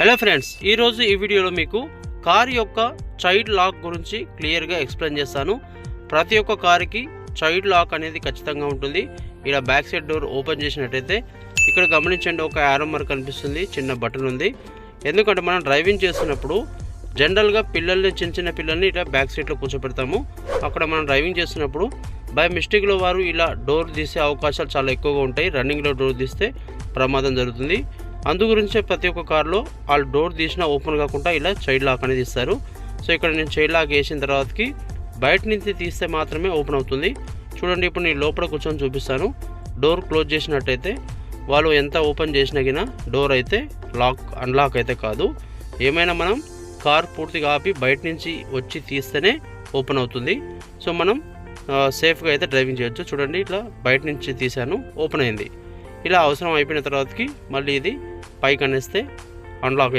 Hello friends ఈరోజు ఈ వీడియోలో మీకు కార్ యొక్క చైల్డ్ లాక్ గురించి క్లియర్గా ఎక్స్ప్లెయిన్ చేస్తాను. ప్రతి ఒక్క కార్కి చైల్డ్ లాక్ అనేది ఖచ్చితంగా ఉంటుంది. ఇలా బ్యాక్ సైడ్ డోర్ ఓపెన్ చేసినట్టయితే ఇక్కడ గమనించండి ఒక యారో మార్క్ కనిపిస్తుంది చిన్న బటన్ ఉంది. ఎందుకంటే మనం డ్రైవింగ్ చేస్తున్నప్పుడు జనరల్గా పిల్లల్ని చిన్న చిన్న పిల్లల్ని ఇలా బ్యాక్ సీట్లో కూర్చోబెడతాము అక్కడ మనం డ్రైవింగ్ చేస్తున్నప్పుడు బై మిస్టేక్లో వారు ఇలా డోర్ తీసే అవకాశాలు చాలా ఎక్కువగా ఉంటాయి. రన్నింగ్లో డోర్ తీస్తే ప్రమాదం జరుగుతుంది. అందు గురించే ప్రతి ఒక్క కార్లో వాళ్ళు డోర్ తీసినా ఓపెన్ కాకుండా ఇలా చైల్డ్ లాక్ అనేది ఇస్తారు. సో ఇక్కడ నేను చైల్డ్ లాక్ వేసిన తర్వాతకి బయట నుంచి తీస్తే మాత్రమే ఓపెన్ అవుతుంది. చూడండి ఇప్పుడు నేను లోపల కూర్చొని చూపిస్తాను. డోర్ క్లోజ్ చేసినట్టయితే వాళ్ళు ఎంత ఓపెన్ చేసినాగినా డోర్ అయితే లాక్ అన్లాక్ అయితే కాదు. ఏమైనా మనం కార్ పూర్తిగా ఆపి బయట నుంచి వచ్చి తీస్తేనే ఓపెన్ అవుతుంది. సో మనం సేఫ్గా అయితే డ్రైవింగ్ చేయొచ్చు. చూడండి ఇట్లా బయట నుంచి తీసాను ఓపెన్ అయింది. ఇలా అవసరం అయిపోయిన తర్వాతకి మళ్ళీ ఇది పైకి అనేస్తే అన్లాక్ అయిపోతుంది.